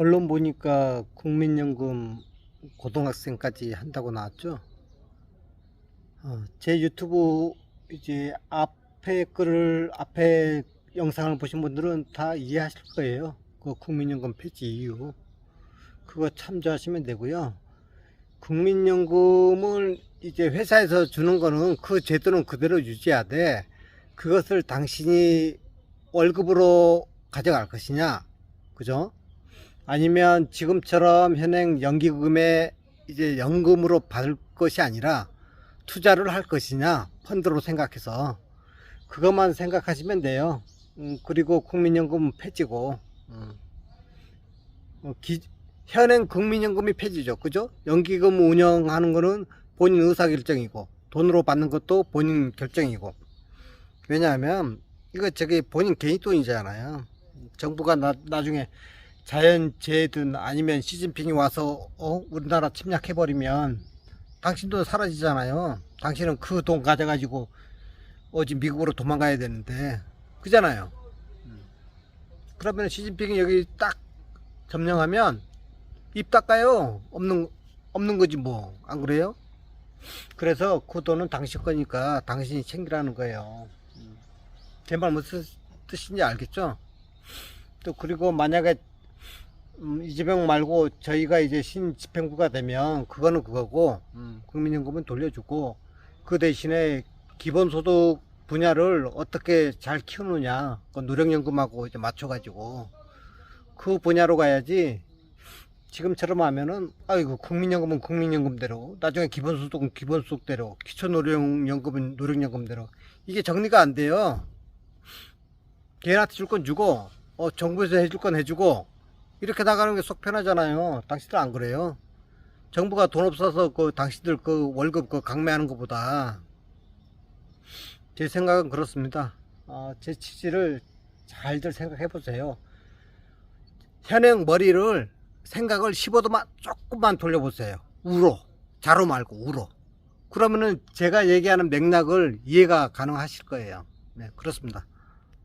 언론 보니까 국민연금 고등학생까지 한다고 나왔죠. 어, 제 유튜브 이제 앞에 글을 앞에 영상을 보신 분들은 다 이해하실 거예요. 그 국민연금 폐지 이유 그거 참조하시면 되고요. 국민연금을 이제 회사에서 주는 거는 그 제도는 그대로 유지해야 돼. 그것을 당신이 월급으로 가져갈 것이냐, 그죠? 아니면 지금처럼 현행 연기금에 이제 연금으로 받을 것이 아니라 투자를 할 것이냐, 펀드로 생각해서 그것만 생각하시면 돼요. 음, 그리고 국민연금 폐지고, 음. 어, 기- 현행 국민연금이 폐지죠, 그죠? 연기금 운영하는 거는 본인 의사결정이고, 돈으로 받는 것도 본인 결정이고, 왜냐하면 이거 저기 본인 개인 돈이잖아요. 정부가 나, 나중에 자연재해든 아니면 시진핑이 와서 어? 우리나라 침략해버리면 당신 돈 사라지잖아요. 당신은 그 돈 가져가지고 어디 미국으로 도망가야 되는데 그잖아요. 음. 그러면 시진핑이 여기 딱 점령하면 입 닦아요. 없는 없는 거지 뭐 안 그래요? 그래서 그 돈은 당신 거니까 당신이 챙기라는 거예요. 제 말 무슨 뜻인지 알겠죠? 또 그리고 만약에 음, 이재명 말고 저희가 이제 신 집행부가 되면 그거는 그거고 음, 국민연금은 돌려주고 그 대신에 기본소득 분야를 어떻게 잘 키우느냐 그 노령연금하고 이제 맞춰가지고 그 분야로 가야지 지금처럼 하면은 아이고 국민연금은 국민연금대로 나중에 기본소득은 기본소득대로 기초노령연금은 노령연금대로 이게 정리가 안 돼요. 개인한테 줄 건 주고 어, 정부에서 해줄 건 해주고 이렇게 나가는 게 속 편하잖아요. 당신들 안 그래요? 정부가 돈 없어서 그 당신들 그 월급 그 강매하는 것보다 제 생각은 그렇습니다. 어, 제 취지를 잘들 생각해 보세요. 현행 머리를 생각을 15도만 조금만 돌려보세요. 우로 자로 말고 우로. 그러면은 제가 얘기하는 맥락을 이해가 가능하실 거예요. 네, 그렇습니다.